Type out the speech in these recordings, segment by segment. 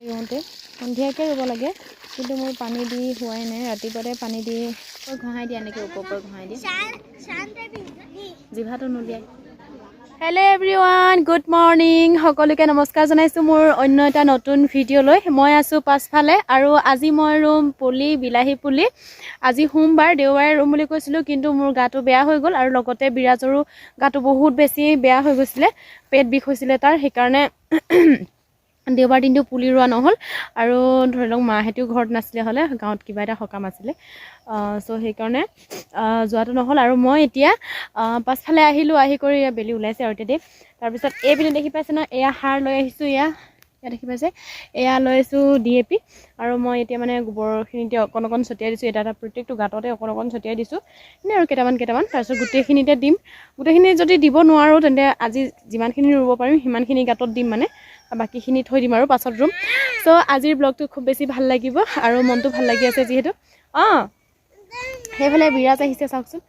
ৰুওঁতে সন্ধিয়াকৈ ৰুব লাগে। কিন্তু মোৰ পানী দি হোৱাই নাই। ৰাতিপুৱাতে পানী দি ঘঁহাই দিয়া এনেকৈ ওপৰ ওপৰ ঘঁহাই দিয়ে। জিভাটো নুলিয়াই। হেল্ল' এভৰিৱান গুড মৰ্ণিং সকলোকে নমস্কাৰ জনাইছোঁ মোৰ অন্য এটা নতুন ভিডিঅ'লৈ। মই আছোঁ পাছফালে আৰু আজি মই ৰুম পুলি বিলাহী পুলি। আজি সোমবাৰ দেওবাৰে ৰুম বুলি কৈছিলোঁ কিন্তু মোৰ গাটো বেয়া হৈ গ'ল আৰু লগতে বিৰাজৰো গাটো বহুত বেছি বেয়া হৈ গৈছিলে। পেট বিষ হৈছিলে তাৰ সেইকাৰণে দেওবাৰ দিনটো পুলি ৰোৱা নহ'ল। আৰু ধৰি লওক, মাহেঁতেও ঘৰত নাছিলে হ'লে, গাঁৱত কিবা এটা সকাম আছিলে। চ' সেইকাৰণে যোৱাটো নহ'ল। আৰু মই এতিয়া পাছফালে আহিলোঁ, আহি কৰি বেলি ওলাইছে আৰু এতিয়া দেই। তাৰপিছত এইপিনে দেখি পাইছে ন এয়া সাৰ লৈ আহিছোঁ এয়া। এয়া দেখি পাইছে? এয়া লৈ আহিছোঁ ডি এ পি। আৰু মই এতিয়া মানে গোবৰখিনি এতিয়া অকণ অকণ ছটিয়াই দিছোঁ। এটা এটা প্ৰত্যেকটো গাঁততে অকণ অকণ ছটিয়াই দিছোঁ। এনেই আৰু কেইটামান কেইটামান। তাৰপিছত গোটেইখিনিতে দিম। গোটেইখিনি যদি দিব নোৱাৰোঁ, তেন্তে আজি যিমানখিনি ৰুব পাৰিম, সিমানখিনি গাঁতত দিম মানে। বাকীখিনি থৈ দিম আৰু পাছত ৰুম। চ' আজিৰ ব্লগটো খুব বেছি ভাল লাগিব আৰু মনটো ভাল লাগি আছে যিহেতু। অঁ সেইফালে বিৰাজ আহিছে চাওকচোন।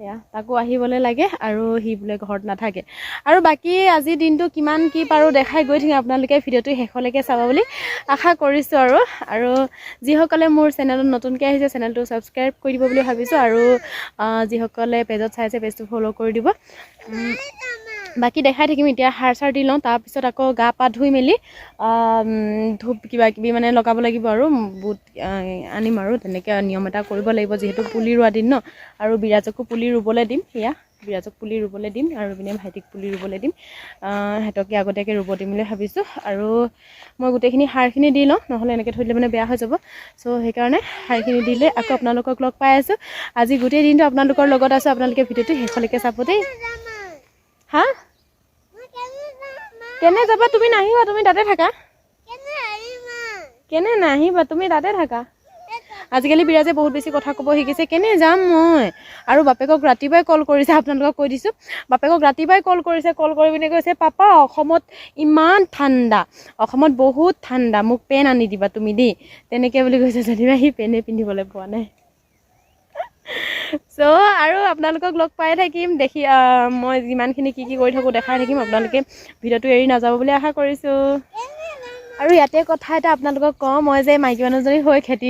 এয়া তাকো আহিবলৈ লাগে আৰু সি বোলে ঘৰত নাথাকে। আৰু বাকী আজিৰ দিনটো কিমান কি পাৰোঁ দেখাই গৈ থাকিম আপোনালোকে ভিডিঅ'টো শেষলৈকে চাব বুলি আশা কৰিছোঁ আৰু। আৰু যিসকলে মোৰ চেনেলত নতুনকৈ আহিছে চেনেলটো ছাবস্ক্ৰাইব কৰি দিব বুলি ভাবিছোঁ আৰু যিসকলে পেজত চাইছে পেজটো ফ'ল' কৰি দিব। বাকী দেখাই থাকিম এতিয়া সাৰ চাৰ দি লওঁ তাৰপিছত আকৌ গা পা ধুই মেলি ধূপ কিবা কিবি মানে লগাব লাগিব আৰু বুট আনিম আৰু তেনেকৈ নিয়ম এটা কৰিব লাগিব যিহেতু পুলি ৰোৱা দিন ন আৰু বিৰাজকো পুলি ৰুবলৈ দিম সেয়া বিৰাজক পুলি ৰুবলৈ দিম আৰু ইপিনে ভাইটিক পুলি ৰুবলৈ দিম সিহঁতকে আগতীয়াকৈ ৰুব দিম বুলি ভাবিছোঁ আৰু মই গোটেইখিনি সাৰখিনি দি লওঁ নহ'লে এনেকৈ থৈ দিলে মানে বেয়া হৈ যাব চ' সেইকাৰণে সাৰখিনি দিলে আকৌ আপোনালোকক লগ পাই আছোঁ আজি গোটেই দিনটো আপোনালোকৰ লগত আছোঁ আপোনালোকে ভিডিঅ'টো শেষলৈকে চাব দেই। হা? কেনে যাবা? তুমি নাহিবা তুমি তাতে থাকা। কেনে নাহিবা? তুমি তাতে থাকা। আজিকালি বিৰাজে বহুত বেছি কথা ক'ব শিকিছে। কেনে যাম মই? আৰু বাপেকক ৰাতিপুৱাই কল কৰিছে আপোনালোকক কৈ দিছোঁ। বাপেকক ৰাতিপুৱাই কল কৰিছে কল কৰি পিনে কৈছে পাপা অসমত ইমান ঠাণ্ডা। অসমত বহুত ঠাণ্ডা। মোক পেন আনি দিবা তুমি দেই। তেনেকৈ বুলি কৈছে। যেনিবা সি পেনে পিন্ধিবলৈ পোৱা নাই। চ' আৰু আপোনালোকক লগ পাই থাকিম। দেখি মই যিমানখিনি কি কি কৰি থাকোঁ দেখাই থাকিম আপোনালোকে। ভিডিঅ'টো এৰি নাযাব বুলি আশা কৰিছোঁ। আৰু ইয়াতে কথা এটা আপোনালোকক কওঁ। মই যে মাইকী মানুহজনী হৈ খেতি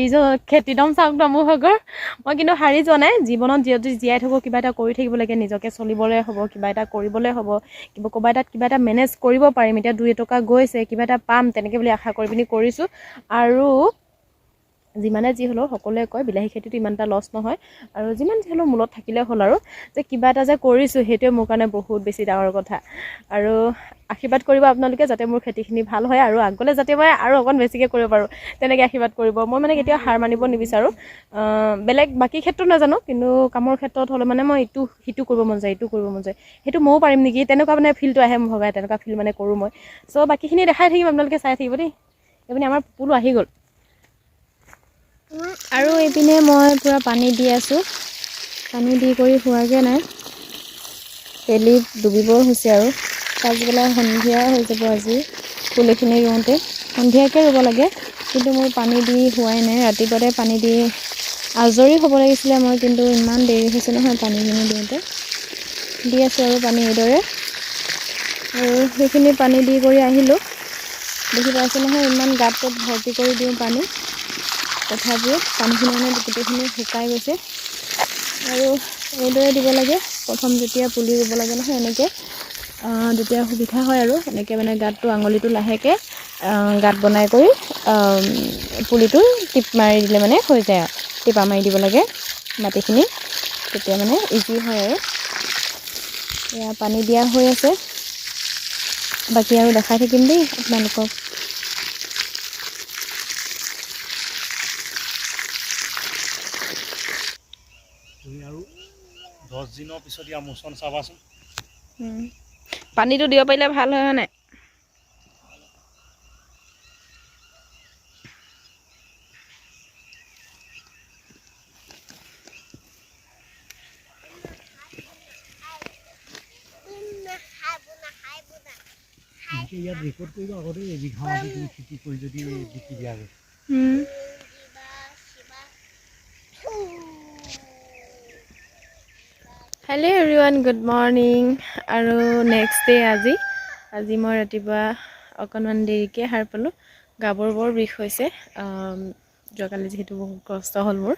খেতিদম চাওক দমো হগৰ মই কিন্তু হাৰি যোৱা নাই। জীৱনত যদি জীয়াই থাকোঁ কিবা এটা কৰি থাকিব লাগে। নিজকে চলিবলৈ হ'ব কিবা এটা কৰিবলৈ হ'ব। কিবা ক'ৰবাত এটাত কিবা এটা মেনেজ কৰিব পাৰিম। এতিয়া দুই এটকা গৈছে কিবা এটা পাম তেনেকৈ বুলি আশা কৰি পিনি কৰিছোঁ। আৰু যিমানে যি হ'লেও সকলোৱে কয় বিলাহী খেতিটো ইমান এটা লছ নহয়। আৰু যিমান যি হ'লেও মূলত থাকিলে হ'ল আৰু। যে কিবা এটা যে কৰিছোঁ সেইটোৱে মোৰ কাৰণে বহুত বেছি ডাঙৰ কথা। আৰু আশীৰ্বাদ কৰিব আপোনালোকে যাতে মোৰ খেতিখিনি ভাল হয় আৰু আগলৈ যাতে মই আৰু অকণ বেছিকৈ কৰিব পাৰোঁ তেনেকৈ আশীৰ্বাদ কৰিব। মই মানে কেতিয়াও হাৰ মানিব নিবিচাৰোঁ। বেলেগ বাকী ক্ষেত্ৰত নাজানো কিন্তু কামৰ ক্ষেত্ৰত হ'লে মানে মই ইটো সিটো কৰিব মন যায় ইটো কৰিব মন যায়। সেইটো ময়ো পাৰিম নেকি? তেনেকুৱা মানে ফিলটো আহে মোৰ ভগাই তেনেকুৱা ফিল মানে কৰোঁ মই। চ' বাকীখিনি দেখাই থাকিম আপোনালোকে চাই থাকিব দেই। এইপিনে আমাৰ পুলো আহি গ'ল। আৰু এইপিনে মই পূৰা পানী দি আছোঁ। পানী দি কৰি হোৱাগৈ নাই। তেলি ডুবিব হৈছে আৰু। পাছবেলা সন্ধিয়া হৈ যাব আজি পুলিখিনি ৰুওঁতে। সন্ধিয়াকৈ ৰুব লাগে কিন্তু মোৰ পানী দি হোৱাই নাই। ৰাতিপুৱাতে পানী দি আজৰি হ'ব লাগিছিলে মই কিন্তু ইমান দেৰি হৈছে নহয় পানীখিনি দিওঁতে। দি আছোঁ আৰু পানী এইদৰে। আৰু সেইখিনি পানী দি কৰি আহিলোঁ। দেখি পাইছোঁ নহয় ইমান গাঁতটোত ভৰ্তি কৰি দিওঁ পানী। তথাপিও পানীখিনি মানে গোটেইখিনি শুকাই গৈছে। আৰু এইদৰে দিব লাগে। প্ৰথম যেতিয়া পুলি ৰুব লাগে নহয় এনেকৈ তেতিয়া সুবিধা হয় আৰু এনেকৈ মানে গাঁতটো আঙুলিটো লাহেকৈ গাঁত বনাই কৰি পুলিটো টিপ মাৰি দিলে মানে হৈ যায় আৰু। টিপা মাৰি দিব লাগে মাটিখিনি তেতিয়া মানে ইজি হয় আৰু। এয়া পানী দিয়া হৈ আছে। বাকী আৰু দেখাই থাকিম দেই আপোনালোকক। দিনৰ পিছত ইয়াৰ মোচন চাবাচোন পানীটো দিব পাৰিলে ভালো হয় নাই? ইয়াত ৰেকৰ্ড কৰিব আগতে এবিঘা মাটি তুমি খেতি কৰি যদি বিকি দিয়াগৈ হেল্ল' এভৰিৱান গুড মৰ্ণিং আৰু নেক্সট ডে' আজি আজি মই ৰাতিপুৱা অকণমান দেৰিকৈ সাৰ পালোঁ গাবোৰ বৰ বিষ হৈছে যোৱাকালি যিহেতু বহুত কষ্ট হ'ল মোৰ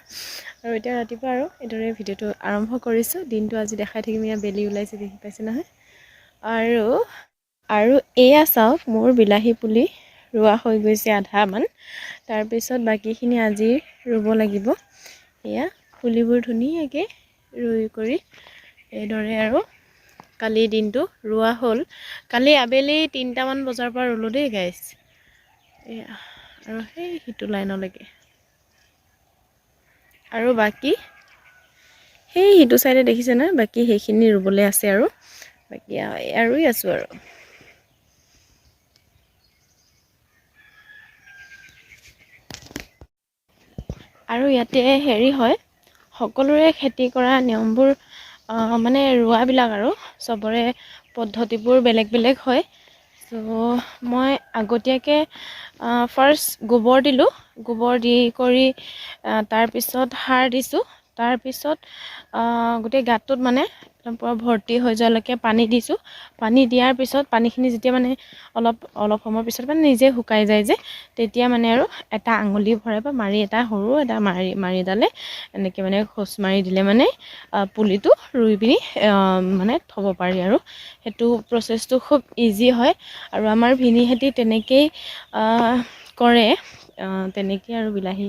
আৰু এতিয়া ৰাতিপুৱা আৰু এইদৰে ভিডিঅ'টো আৰম্ভ কৰিছোঁ দিনটো আজি দেখাই থাকিম ইয়াত বেলি ওলাইছে দেখি পাইছে নহয় আৰু আৰু এয়া চাওক মোৰ বিলাহী পুলি ৰোৱা হৈ গৈছে আধামান তাৰপিছত বাকীখিনি আজি ৰুব লাগিব এয়া পুলিবোৰ ধুনীয়াকৈ ৰুই কৰি এইদৰে আৰু কালি দিনটো ৰোৱা হ'ল। কালি আবেলি তিনিটামান বজাৰ পৰা ৰুলোঁ দেই গাইছ আৰু সেই সিটো লাইনলৈকে। আৰু বাকী সেই সিটো চাইডে দেখিছে নহয় বাকী সেইখিনি ৰুবলৈ আছে আৰু। বাকী ৰুই আছোঁ আৰু। আৰু ইয়াতে হেৰি হয় সকলোৰে খেতি কৰা নিয়মবোৰ মানে ৰোৱাবিলাক আৰু চবৰে পদ্ধতিবোৰ বেলেগ বেলেগ হয়। চ' মই আগতীয়াকৈ ফাৰ্ষ্ট গোবৰ দিলোঁ। গোবৰ দি কৰি তাৰপিছত সাৰ দিছোঁ। তাৰপিছত গোটেই গাঁতটোত মানে পূৰা ভৰ্তি হৈ যোৱালৈকে পানী দিছোঁ। পানী দিয়াৰ পিছত পানীখিনি যেতিয়া মানে অলপ অলপ সময়ৰ পিছত মানে নিজে শুকাই যায় যে তেতিয়া মানে আৰু এটা আঙুলি ভৰাই বা মাৰি এটা সৰু এটা মাৰি মাৰিডালে এনেকৈ মানে খোচ মাৰি দিলে মানে পুলিটো ৰুই পিনি মানে থ'ব পাৰি আৰু। সেইটো প্ৰচেছটো খুব ইজি হয় আৰু আমাৰ ভিনিহেঁতি তেনেকেই কৰে। তেনেকেই আৰু বিলাহী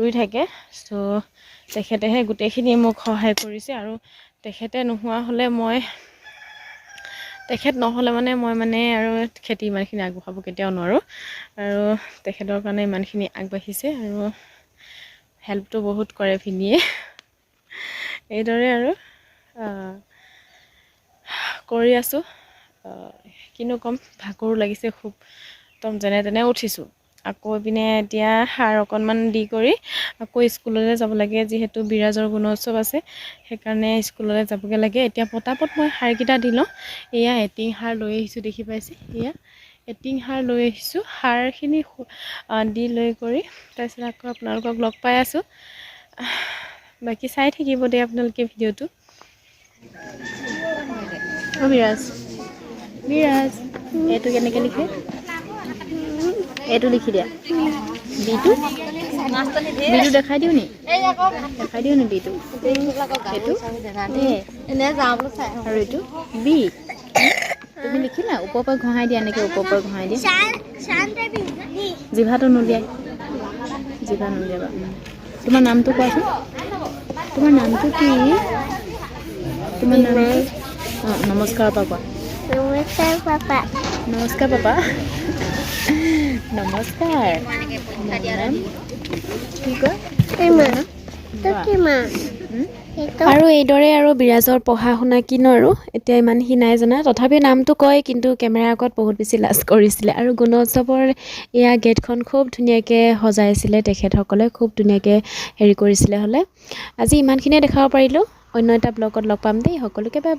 ৰুই থাকে। চ' তেখেতেহে গোটেইখিনি মোক সহায় কৰিছে আৰু তেখেতে নোহোৱা হ'লে মই তেখেত নহ'লে মানে মই মানে আৰু খেতি ইমানখিনি আগবঢ়াব কেতিয়াও নোৱাৰোঁ। আৰু তেখেতৰ কাৰণে ইমানখিনি আগবাঢ়িছে আৰু হেল্পটো বহুত কৰে ভিনিয়ে। এইদৰে আৰু কৰি আছোঁ। কিনো ক'ম ভাগৰো লাগিছে খুব। একদম যেনে তেনে উঠিছোঁ। আকৌ ইপিনে এতিয়া সাৰ অকণমান দি কৰি আকৌ স্কুললৈ যাব লাগে যিহেতু বিৰাজৰ গুণোৎসৱ আছে সেইকাৰণে স্কুললৈ যাবগৈ লাগে। এতিয়া পটাপট মই সাৰকেইটা দি লওঁ। এয়া এটিং সাৰ লৈ আহিছোঁ দেখি পাইছে? এয়া এটিং সাৰ লৈ আহিছোঁ। সাৰখিনি দি লৈ কৰি তাৰপিছত আকৌ আপোনালোকক লগ পাই আছোঁ। বাকী চাই থাকিব দেই আপোনালোকে ভিডিঅ'টো। বিৰাজ। বিৰাজ। এইটো কেনেকৈ লিখে? এইটো লিখি দিয়া। বিটো? বিটো দেখাই দিওঁ নি? দেখাই দিওঁ নি বিটো? এইটো আৰু এইটো? বি। তুমি লিখিলা? ওপৰৰ পৰা ঘঁহাই দিয়া এনেকৈ ওপৰৰ পৰা ঘঁহাই দিয়া। জিভাটো নুলিয়াই। জিভা নুলিয়াবা। তোমাৰ নামটো কোৱাচোন? তোমাৰ নামটো কি? তোমাৰ নামটো অঁ নমস্কাৰৰ পৰা কোৱা নমস্কাৰ পাপা। নমস্কাৰ পাপা। নমস্কাৰ। আৰু এইদৰে আৰু বিৰাজৰ পঢ়া শুনা কিনো আৰু? এতিয়া ইমান সি নাই জনা। তথাপি নামটো কয় কিন্তু কেমেৰাৰ আগত বহুত বেছি লাজ কৰিছিলে। আৰু গুণোৎসৱৰ এয়া গেটখন খুব ধুনীয়াকৈ সজাইছিলে তেখেতসকলে খুব ধুনীয়াকৈ হেৰি কৰিছিলে হ'লে। আজি ইমানখিনিয়ে দেখাব পাৰিলোঁ। অন্য এটা ব্লগত লগ পাম দেই। সকলোকে বাই